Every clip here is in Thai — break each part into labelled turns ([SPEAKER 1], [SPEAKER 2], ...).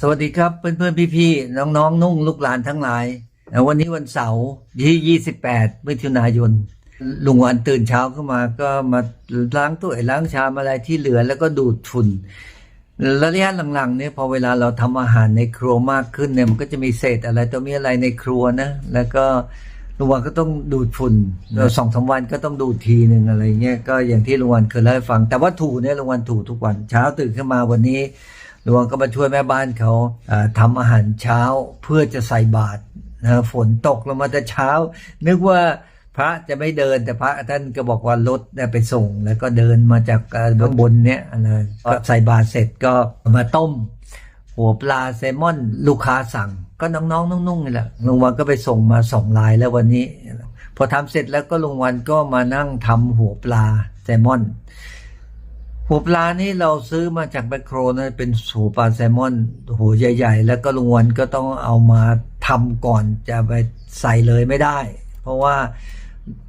[SPEAKER 1] สวัสดีครับเพื่อนเพื่อนพี่พี่ๆน้องนุ่งลูกหลานทั้งหลาย วันนี้วันเสาร์ที่ 28 มิถุนายนลุงวันตื่นเช้าขึ้นมาก็มาล้างถ้วยล้างชามอะไรที่เหลือแล้วก็ดูดฝุ่นระยะหลังๆเนี่ยพอเวลาเราทำอาหารในครัวมากขึ้นเนี่ยมันก็จะมีเศษอะไรตัวมีอะไรในครัวนะแล้วก็ลุงวันก็ต้องดูดฝุ่นสองสามวันก็ต้องดูดทีหนึ่งอะไรเงี้ยก็อย่างที่ลุงวันเคยเล่าให้ฟัง แต่ว่าถูเนี่ยลุงวันถูทุกวันเช้าตื่นขึ้นมาวันนี้ หลวงก็มาช่วยแม่บ้านเขาเอ่อทำอาหารเช้าเพื่อจะใส่บาตรนะฝนตกลงมาแต่เช้า นึกว่าพระจะไม่เดินแต่พระท่านก็บอกว่ารถไปส่ง แล้วก็เดินมาจากเอ่อเบื้องบนเนี่ยนะก็ใส่บาตรเสร็จก็มาต้ม หัวปลาแซลมอน ลูกค้าสั่ง ก็น้องๆนุ่งๆนี่แหละลุงวันก็ไปส่งมาสองลายแล้ววันนี้ พอทำเสร็จแล้วก็ลุงวันก็มานั่งทำหัวปลาแซลมอน หัวปลานี่เราซื้อมาจากแมคโครนะเป็นหัวปลาแซลมอนหัวใหญ่ ๆ แล้วก็ลงวนก็ต้องเอามาทำก่อนจะไปใส่เลยไม่ได้ เพราะว่า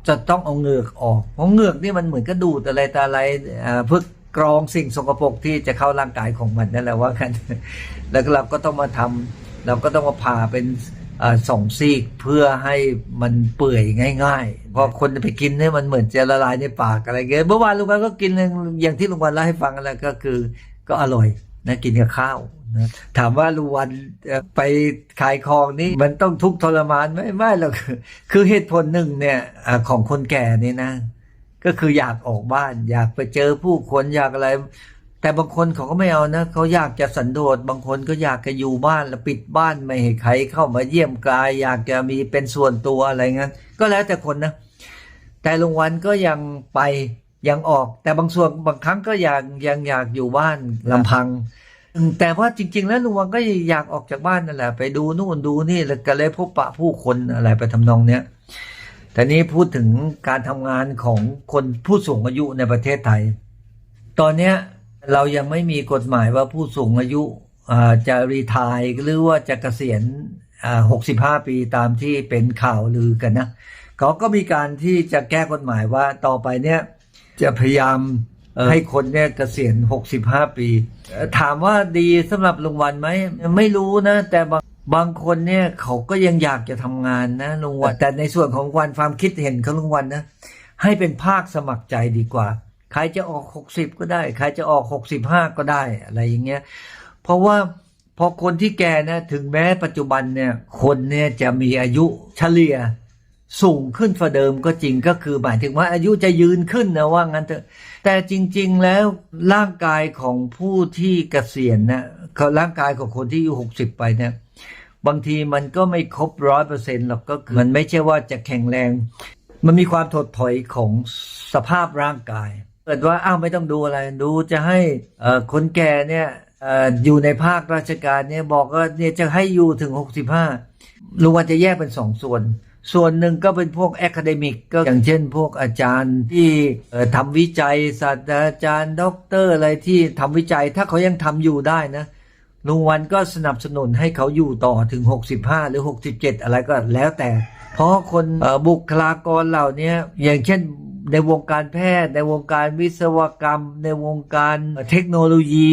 [SPEAKER 1] จะต้องเอาเหงือกออก เพราะเหงือกนี่มันเหมือนกระดูดอะไรแตาอะไรอ่าเพื่อกรองสิ่งสกปรกที่จะเข้าร่างกายของมันนั่นแหละว่ากันแล้วเราก็ต้องมาทำเราก็ต้องมาผ่าเป็น สองซีกเพื่อให้มันเปื่อยง่ายๆ พอคนไปกินเนี่ยมันเหมือนจะละลายในปากอะไรเงี้ยเมื่อวานลุงวันก็กินอย่างที่ลุงวันเล่าให้ฟังแล้วก็คือก็อร่อยนะกินกับข้าวนะถามว่าลุงวันไปขายของนี่มันต้องทุกข์ทรมานไหมไม่หรอกคือเหตุผลหนึ่งเนี่ยของคนแก่นี่นะ ก็คืออยากออกบ้าน อยากไปเจอผู้คนอยากอะไร แต่บางคนเขาก็ไม่เอานะเขาอยากจะสันโดษบางคนก็อยากจะอยู่บ้านแล้วปิดบ้านไม่ให้ใครเข้ามาเยี่ยมกาย อยากจะมีเป็นส่วนตัวอะไรงั้น ก็แล้วแต่คนนะ แต่ลุงวันก็ยังไปยังออก แต่บางส่วนบางครั้งก็ยังยังอยากอยู่บ้านลำพัง แต่ว่าจริง ๆ แล้วลุงวันก็อยากออกจากบ้านนั่นแหละ ไปดูนู่นดูนี่แล้วก็เลยพบปะผู้คนอะไรไปทำนองเนี้ยแต่นี้พูดถึงการทำงานของคนผู้สูงอายุในประเทศไทย ตอนเนี้ย เรายังไม่มีกฎหมายว่าผู้สูงอายุอ่าจะรีทายหรือว่าจะเกษียณหกสิบห้าปีตามที่เป็นข่าวลือกันนะเขาก็มีการที่จะแก้กฎหมายว่าต่อไปเนี่ยจะพยายามเอ่อให้คนเนี่ยเกษียณ65ปีเอ่อถามว่าดีสำหรับลุงวันไหมไม่รู้นะ แต่บางบางคนเนี่ยเขาก็ยังอยากจะทำงานนะลุงวันแต่ในส่วนของวันความคิดเห็นของลุงวันนะให้เป็นภาคสมัครใจดีกว่า ใครจะออก 60 ก็ได้ ใครจะออก 65 ก็ได้อะไรอย่างเงี้ย เพราะว่าพอคนที่แก่นะถึงแม้ปัจจุบันเนี่ยคนเนี่ยจะมีอายุเฉลี่ยสูงขึ้นกว่าเดิมก็จริงก็คือหมายถึงว่าอายุจะยืนขึ้นนะว่างั้นเถอะแต่จริง ๆ แล้วร่างกายของผู้ที่เกษียณนะเขาร่างกายของคนที่อายุหกสิบไปเนี่ยบางทีมันก็ไม่ครบร้อยเปอร์เซ็นต์หรอกก็คือมันไม่ใช่ว่าจะแข็งแรง มันมีความถดถอยของสภาพร่างกาย เกิดว่าอ้าวไม่ต้องดูอะไรดูจะให้คนแก่เนี่ยออยู่ในภาคราชการเนี่ยบอกว่าเนี่ยจะให้อยู่ถึง 65ลุงวันจะแยกเป็นสองส่วน ส่วนหนึ่งก็เป็นพวกแอคาเดมิกก็อย่างเช่นพวกอาจารย์ที่ทำวิจัยศาสตราจารย์ด็อกเตอร์อะไรที่ทำวิจัยถ้าเขายังทำอยู่ได้นะลุงวันก็สนับสนุนให้เขาอยู่ต่อถึง 65 หรือ 67 อะไรก็แล้วแต่ เพราะคนบุคลากรเหล่านี้อย่างเช่น ในวงการแพทย์ ในวงการวิศวกรรม ในวงการเทคโนโลยี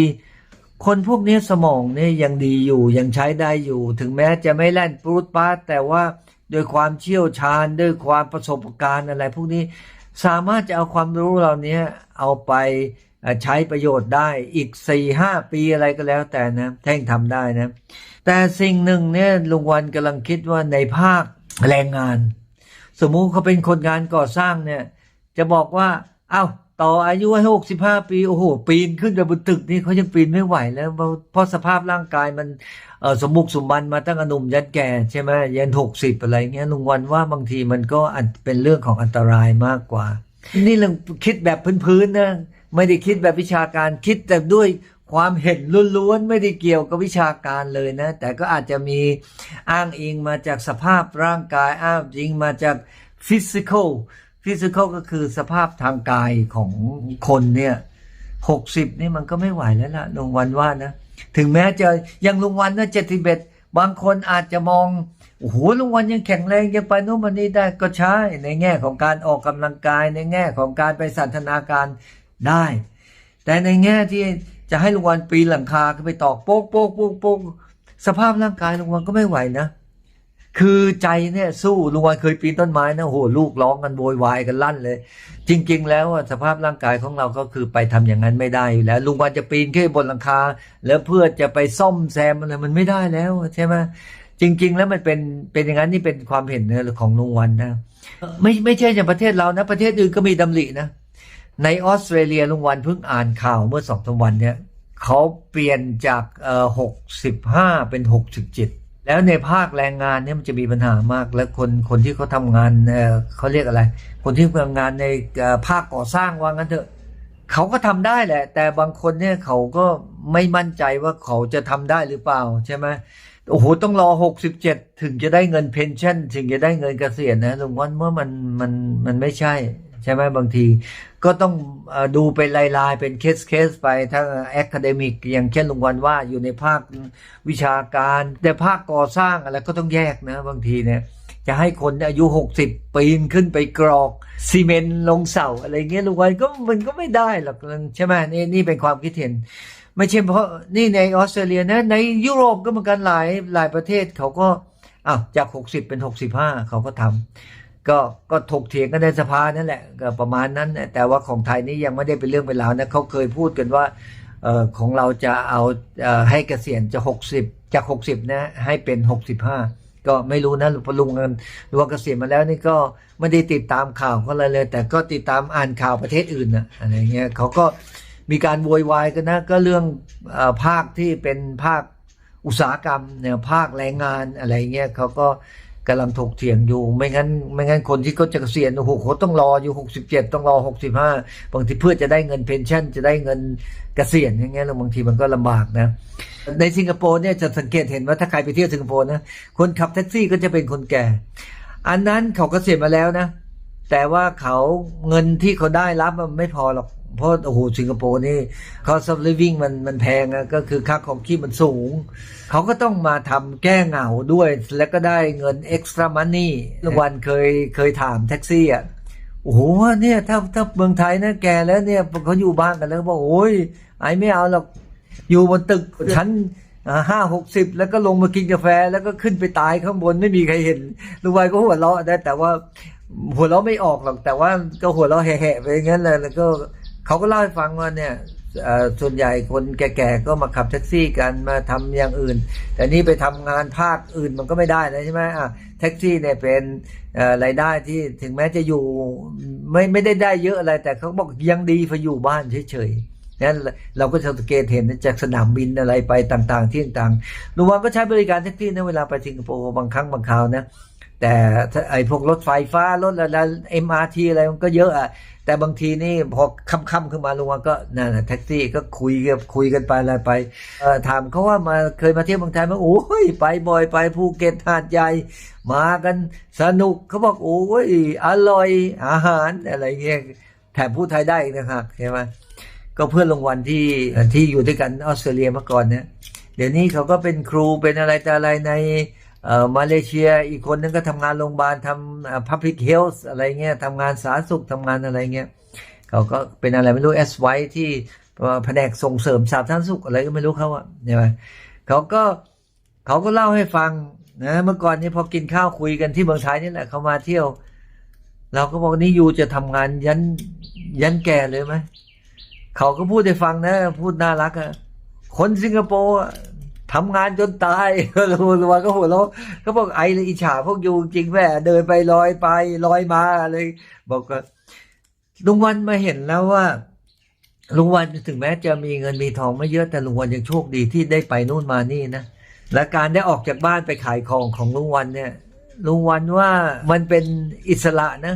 [SPEAKER 1] คนพวกนี้สมองเนี่ยยังดีอยู่ยังใช้ได้อยู่ ถึงแม้จะไม่แล่นปรูดปาดแต่ว่าด้วยความเชี่ยวชาญด้วยความประสบการณ์อะไรพวกนี้สามารถจะเอาความรู้เหล่านี้เอาไปใช้ประโยชน์ได้อีกสี่ห้าปีอะไรก็แล้วแต่นะแท่งทำได้นะ แต่สิ่งหนึ่งเนี่ยลุงวันกำลังคิดว่าในภาคแรงงาน สมมุติเขาเป็นคนงานก่อสร้างเนี่ย จะบอกว่า เอา้าต่ออายุให้หกสิบห้าปีโอ้โห ปีนขึ้นไปบนตึกนี่เขายังปีนไม่ไหวแล้วเพราะสภาพร่างกายมันสมบุกสมบันมาตั้งแต่หนุ่มยันแก่ใช่ไหมยันหกสิบอะไรเงี้ยลุงวันว่าบางทีมันก็อันเป็นเรื่องของอันตรายมากกว่า นี่เรื่องคิดแบบพื้นๆนะไม่ได้คิดแบบวิชาการคิดแต่ด้วยความเห็นล้วนๆไม่ได้เกี่ยวกับวิชาการเลยนะ แต่ก็อาจจะมีอ้างอิงมาจากสภาพร่างกายอ้างอิงมาจาก physical physical ก็คือสภาพทางกายของคนเนี่ยหกสิบนี่มันก็ไม่ไหวแล้วล่ะลุงวันว่านะ ถึงแม้จะยังลุงวันนะเจ็ดสิบเอ็ดบางคนอาจจะมองโอ้โหลุงวันยังแข็งแรงยังไปโน่นมานี่ได้ก็ใช่ ในแง่ของการออกกำลังกายในแง่ของการไปสันทนาการได้ แต่ในแง่ที่จะให้ลุงวันปีนหลังคาขึ้นไปตอกโป๊กโป๊กโป๊กโป๊กสภาพร่างกายลุงวันก็ไม่ไหวนะ คือใจเนี่ยสู้ลุงวันเคยปีนต้นไม้นะโหลูกร้องกันโวยวายกันลั่นเลย จริง ๆ แล้วสภาพร่างกายของเราก็คือไปทำอย่างนั้นไม่ได้อยู่แล้ว ลุงวันจะปีนขึ้นบนหลังคา แล้วเพื่อจะไปซ่อมแซมอะไรมันไม่ได้แล้วใช่ไหมจริง ๆ แล้วมันเป็นเป็นอย่างนั้นนี่เป็นความเห็นของลุงวันนะไม่ไม่ใช่อย่างประเทศเรานะ ประเทศอื่นก็มีดำรินะ ในออสเตรเลียลุงวันเพิ่งอ่านข่าวเมื่อสองสาวันเนี่ยเขาเปลี่ยนจากเอ่อหกสิบห้าเป็นหกสิบเจ็ด แล้วในภาคแรงงานเนี่ยมันจะมีปัญหามาก แล้วคนคนที่เขาทำงานเออเขาเรียกอะไร คนที่ทำงานในภาคก่อสร้างว่างั้นเถอะเขาก็ทำได้แหละ แต่บางคนเนี่ยเขาก็ไม่มั่นใจว่าเขาจะทำได้หรือเปล่าใช่ไหมโอ้โหต้องรอหกสิบเจ็ดถึงจะได้เงินเพนชั่น ถึงจะได้เงินเกษียณนะลุงวันเมื่อมันมันมันไม่ใช่ ใช่ไหมบางที ก็ต้องดูเป็นลายๆ เป็นเคสเคสไปถ้าแอคาเดมิกอย่างเช่นลุงวันว่าอยู่ในภาควิชาการ แต่ภาคก่อสร้างอะไรก็ต้องแยกนะบางทีเนี่ยจะให้คนอายุ 60 ปีนขึ้นไปกรอกซีเมนต์ลงเสาอะไรเงี้ยลุงวันก็มันก็ไม่ได้หรอกใช่ไหมนี่นี่เป็นความคิดเห็น ไม่ใช่เพราะนี่ในออสเตรเลียนะในยุโรปก็เหมือนกันหลายหลายประเทศเขาก็อ้าวจาก 60 เป็น 65 เขาก็ทำ ก็ก็ถกเถียงกันในสภานั่นแหละก็ประมาณนั้น แต่ว่าของไทยนี่ยังไม่ได้เป็นเรื่องเป็นราวนะเขาเคยพูดกันว่าออของเราจะเอาเออให้เกษียณจะ 60 จาก 60 นะ ให้เป็น 65 ก็ไม่รู้นะพอลุงกันลุงเกษียณมาแล้วนี่ก็ไม่ได้ติดตามข่าวเขาอะไรเลย แต่ก็ติดตามอ่านข่าวประเทศอื่นนะอะไรเงี้ยเขาก็มีการโวยวายกันนะ ก็เรื่องออภาคที่เป็นภาคอุตสาหกรรมเนี่ยภาคแรงงานอะไรเงี้ยเขาก็ กำลังถกเถียงอยู่ ไม่งั้น ไม่งั้นคนที่เขาจะเกษียณโอ้โหเขาต้องรออยู่67ต้องรอ65บห้าบางทีเพื่อจะได้เงินเพนชั่น จะได้เงินเกษียณอย่างเงี้ยแล้วบางทีมันก็ลำบากนะ ในสิงคโปร์เนี่ยจะสังเกตเห็นว่าถ้าใครไปเที่ยวสิงคโปร์นะคนขับแท็กซี่ก็จะเป็นคนแก่ อันนั้นเขากเกษียณมาแล้วนะ แต่ว่าเขาเงินที่เขาได้รับมันไม่พอหรอก เพราะโอ้โหสิงคโปร์นี่ cost of living มันมันแพงอะก็คือค่าของชีพมันสูง เขาก็ต้องมาทำแก้เหงาด้วย แล้วก็ได้เงิน extra money รางวันเคยเคยถามแท็กซี่อะโอ้โหเนี่ยถ้าถ้าเมืองไทยนะแกแล้วเนี่ยเขาอยู่บ้านกันแล้วบอกโอ้ยไอไม่เอาหรอกอยู่บนตึกชั้นห้าหกสิบแล้วก็ลงมากินกาแฟ แล้วก็ขึ้นไปตายข้างบนไม่มีใครเห็นลุงไวก็หัวเราะนะแต่ว่าหัวเราะไม่ออกหรอกแต่ว่าก็หัวเราะแห่ๆไปอย่างนั้นเลยแล้วก็ เขาก็เล่าให้ฟังว่าเนี่ยส่วนใหญ่คนแก่ๆก็มาขับแท็กซี่กันมาทำอย่างอื่น แต่นี่ไปทำงานภาคอื่นมันก็ไม่ได้นะใช่ไหมอะแท็กซี่เนี่ยเป็นรายได้ที่ถึงแม้จะอยู่ไม่ไม่ได้ได้เยอะอะไร แต่เขาบอกยังดีพออยู่บ้านเฉยๆนั้นเราก็จะสังเกตเห็นจากสนามบินอะไรไปต่างๆ ที่ต่างๆลุงวันก็ใช้บริการแท็กซี่ในเวลาไปสิงคโปร์บางครั้งบางคราวนะ แต่ไอ้พวกรถไฟฟ้ารถอะไรเอ็มอาร์ทีอะไรมันก็เยอะอะแต่บางทีนี่พอค่ำๆขึ้นมาลุงก็นั่นแท็กซี่ก็คุยกันคุยกันไปอะไรไปถามเขาว่ามาเคยมาเที่ยวเมืองไทยไหมโอ้ยไปบ่อยไปภูเก็ตหาดใหญ่ มากันสนุกเขาบอกโอ้ยอร่อยอาหารอะไรเงี้ยแถมพูดไทยได้นะครับใช่ไหมก็เพื่อนรางวัลที่ที่อยู่ด้วยกันออสเตรเลียเมื่อก่อนเนี่ยเดี๋ยวนี้เขาก็เป็นครูเป็นอะไรแต่อะไรใน เอ่อมาเลเซียอีกคนนึงก็ทำงานโรงพยาบาลทำ public health อะไรเงี้ยทำงานสาธารณสุขทำงานอะไรเงี้ยเขาก็เป็นอะไรไม่รู้ S ไว้ที่แผนกส่งเสริมสาธารณสุขอะไรก็ไม่รู้เขาอะใช่ไหมเขาก็เขาก็เล่าให้ฟังนะเมื่อก่อนนี้พอกินข้าวคุยกันที่เมืองไทยนี่แหละเขามาเที่ยว เราก็บอกนี่ยูจะทำงานยันยันแก่เลยไหมเขาก็พูดให้ฟังนะ พูดน่ารักอะคนสิงคโปร์ ทำงานจนตายก็รู้ว่าก็หัวเราะก็บอกไอ้อิจฉาพวกยูจริงแม่เดินไปลอยไปลอยมาเลย บอกว่าลุงวันมาเห็นแล้วว่าลุงวันถึงแม้จะมีเงินมีทองไม่เยอะแต่ลุงวันยังโชคดีที่ได้ไปนู่นมานี่นะและการได้ออกจากบ้านไปขายของของลุงวันเนี่ยลุงวันว่ามันเป็นอิสระนะ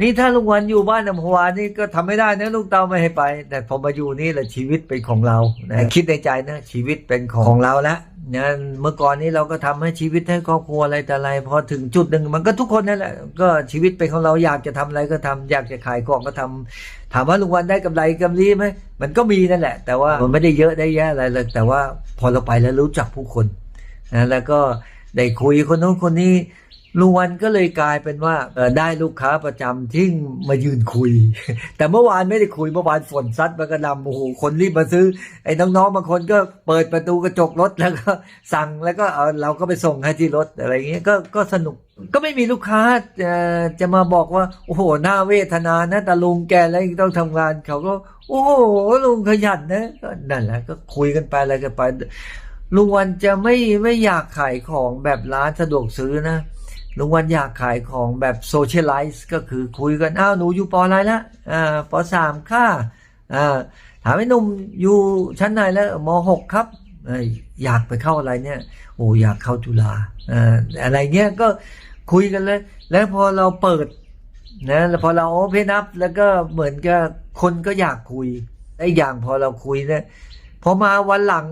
[SPEAKER 1] นี่ถ้าลุงวันอยู่บ้านอัมพวานี่ก็ทำไม่ได้นะลูกเต้าไม่ให้ไป แต่พอมาอยู่นี่แหละชีวิตเป็นของเรานะคิดในใจนะชีวิตเป็นของเราแล้วนะเมื่อก่อนนี้เราก็ทำให้ชีวิตให้ครอบครัวอะไรแต่อะไรพอถึงจุดหนึ่งมันก็ทุกคนนั่นแหละก็ชีวิตเป็นของเราอยากจะทำอะไรก็ทำอยากจะขายของก็ทำถามว่าลุงวันได้กำไรกำไรไหมมันก็มีนั่นแหละ แต่ว่ามันไม่ได้เยอะได้แยะอะไรเลยแต่ว่าพอเราไปแล้วรู้จักผู้คนนะแล้วก็ได้คุยคนโน้นคนนี้ ลุงวันก็เลยกลายเป็นว่าได้ลูกค้าประจำที่มายืนคุย แต่เมื่อวานไม่ได้คุยเมื่อวานฝนซัดมากระนำโอ้โหคนรีบมาซื้อ ไอ้น้องๆบางคนก็เปิดประตูกระจกรถแล้วก็สั่งแล้วก็เอาเราก็ไปส่งให้ที่รถอะไรอย่างเงี้ยก็ก็สนุกก็ไม่มีลูกค้าจะจะมาบอกว่า โอ้โหน่าเวทนานะแต่ลุงแกแล้วต้องทำงานเขาก็ โอ้โหลุงขยันนะก็นั่นแหละก็คุยกันไปอะไรกันไปลุงวันจะไม่ไม่อยากขายของแบบร้านสะดวกซื้อนะ ลุงวันอยากขายของแบบโซเชียลไลซ์ก็คือคุยกันอ้าวหนูอยู่ปออะไรละอ่าปอสามค่ะอ่าถามไอ้หนุ่มอยู่ชั้นไหนแล้วมหกครับอยากไปเข้าอะไรเนี่ยโอ้อยากเข้าจุฬาอ่าอะไรเงี้ยก็คุยกันเลย แล้วพอเราเปิดนะแล้วพอเราโอเพนอัพแล้วก็เหมือนกับคนก็อยากคุยไอ้อย่างพอเราคุยเนี่ยพอมาวันหลัง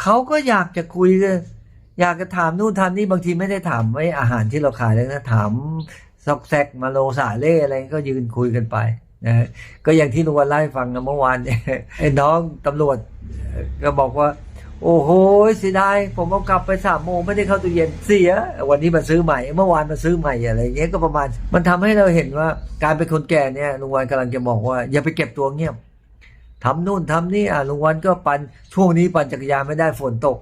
[SPEAKER 1] เขาก็อยากจะคุยกัน อยากจะถามนู่นถามนี่บางทีไม่ได้ถามไอ้อาหารที่เราขายแล้วนะถามซอกแซกมาโลสาเล่อะไรก็ยืนคุยกันไปนะฮะก็อย่างที่ลุงวันไล่ฟังนะเมื่อวานไอ้น้องตำรวจก็บอกว่า โอ้โหเสียดายผมเอากลับไปสามโมงไม่ได้เข้าตู้เย็นเสีย วันนี้มาซื้อใหม่ เมื่อวานมาซื้อใหม่อะไรอย่างเงี้ยก็ประมาณ มันทำให้เราเห็นว่าการเป็นคนแก่เนี่ยลุงวันกำลังจะบอกว่า อย่าไปเก็บตัวเงียบทำนู่นทำนี่อะลุงวันก็ปั่นช่วงนี้ปั่นจักรยานไม่ได้ฝนตก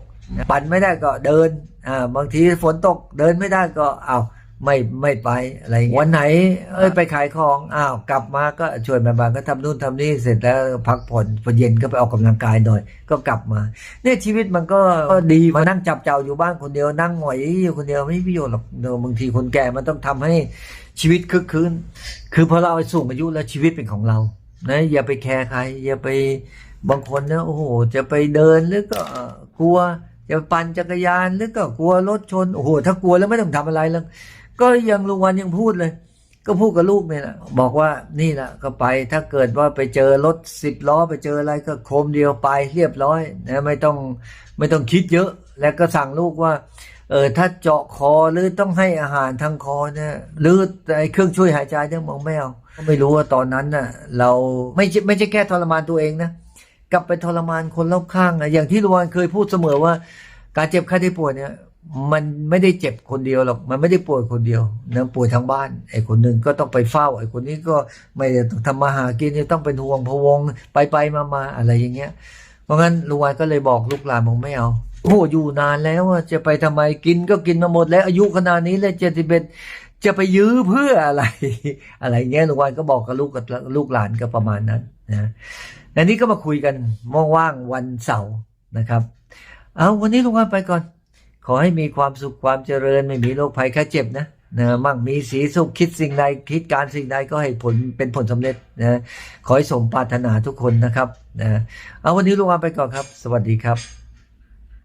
[SPEAKER 1] ปั่นไม่ได้ก็เดินอ่าบางทีฝนตกเดินไม่ได้ก็อ้าวไม่ไม่ไปอะไรอย่างเงี้ยวันไหน เอ้ยไปขายของอ้าวกลับมาก็ช่วยแม่บ้านก็ทำนู่นทำนี่เสร็จแล้วพักผ่อนพอเย็นก็ไปออกกำลังกายหน่อย ก็กลับมา เนี่ยชีวิตมันก็ก็ดีมานั่งจับเจ้าอยู่บ้านคนเดียวนั่งหงอยอยู่คนเดียวไม่มีประโยชน์หรอกเดี๋ยวบางทีคนแก่มันต้องทำให้ชีวิตคึกคืนคือพอเราอายุสูงอายุแล้วชีวิตเป็นของเรานะอย่าไปแคร์ใคร อย่าไปบางคนนะโอ้โหจะไปเดินหรือก็เอ่อกลัว จะปั่นจักรยานหรือก็กลัวรถชนโอ้โหถ้ากลัวแล้วไม่ต้องทำอะไรแล้วก็ยังลุงวันยังพูดเลย ก็พูดกับลูกเนี่ยนะบอกว่านี่แหละก็ไปถ้าเกิดว่าไปเจอรถสิบล้อไปเจออะไรก็โคมเดียวไปเรียบร้อยนะไม่ต้องไม่ต้องคิดเยอะ แล้วก็สั่งลูกว่าเออถ้าเจาะคอหรือต้องให้อาหารทางคอเนี่ยหรือไอ้เครื่องช่วยหายใจเนี่ยมองไม่เอาก็ไม่รู้ว่าตอนนั้นน่ะ เราไม่ไม่ใช่แค่ทรมานตัวเองนะ กลับไปทรมานคนรอบข้างนะอย่างที่ลุงวนเคยพูดเสมอว่า การเจ็บไข้ได้ป่วยเนี่ย มันไม่ได้เจ็บคนเดียวหรอกมันไม่ได้ป่วยคนเดียวนะป่วยทั้งบ้านไอ้คนหนึ่งก็ต้องไปเฝ้า ไอ้คนนี้ก็ไม่ได้ต้องทำมาหากินต้องเป็นห่วงพวงไปไปมามาอะไรอย่างเงี้ย เพราะงั้นลุงวานก็เลยบอกลูกหลานผมไม่เอาโอ้อยู่นานแล้วจะไปทำไมกินก็กินมาหมดแล้ว อายุขนาดนี้เลยเจ็ดสิบเอ็ดจะไปยื้อเพื่ออะไร อะไรเงี้ยลุงวานก็บอกกับลูกกับลูกหลานก็ประมาณนั้น นะและนี้ก็มาคุยกันว่างๆวันเสาร์นะครับ เอาวันนี้ลุงวันไปก่อน ขอให้มีความสุขความเจริญไม่มีโรคภัยแค่เจ็บนะนะมั่งมีสีสุขคิดสิ่งใดคิดการสิ่งใดก็ให้ผลเป็นผลสำเร็จนะขอให้สมปรารถนาทุกคนนะครับนะเอาวันนี้ลุงวันไปก่อนครับ สวัสดีครับ